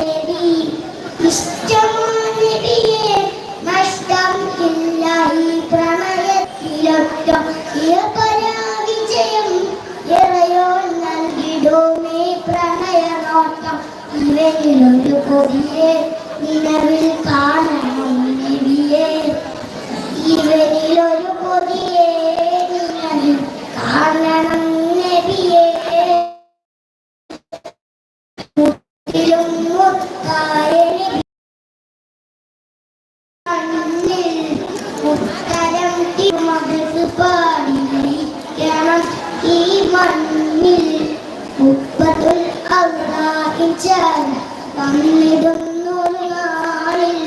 ദേവി ഇഷ്ടമാനവിയെ നഷ്ടം ഇല്ല ഈ പ്രണയത്തിലൊറ്റ പരാവിജയം ഇറയോ നൽകിടുമേ പ്രണയ നോട്ടം ഇവയിലൊരു കൊതിയെ നിലവിൽ കാണണം നബിയെ. ഇവനിലൊരു കൊതിയെ നിലവിൽ കാണണം മണ്ണിൽ മുപ്പതുൽ അള്ളാഹിച്ചാൽ വന്നിടുന്നൊരു നാളിൽ.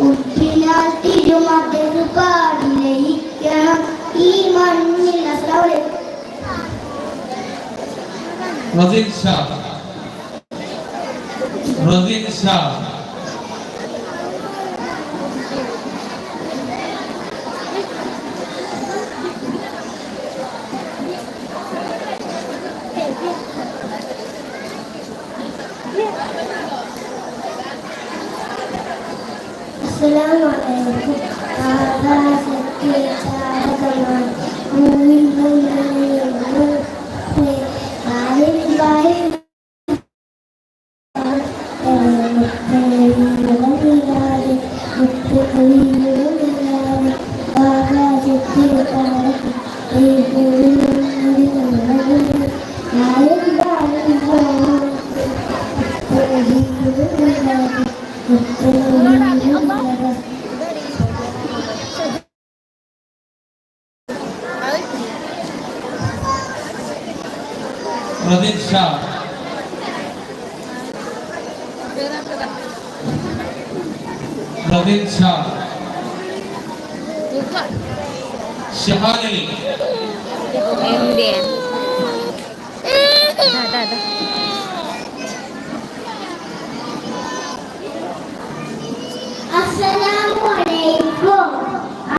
ഉപ്പിനാൽ തിരുമകൾക്ക് പാടിയിരിക്കണം ഈ മണ്ണിൽ റസീൻ ഷാ. റസീൻ ഷാ. السلام عليكم هذا سكي شاركنا من من প্রদীপ শাহ প্রদীপ শাহ শাহানি 来来来。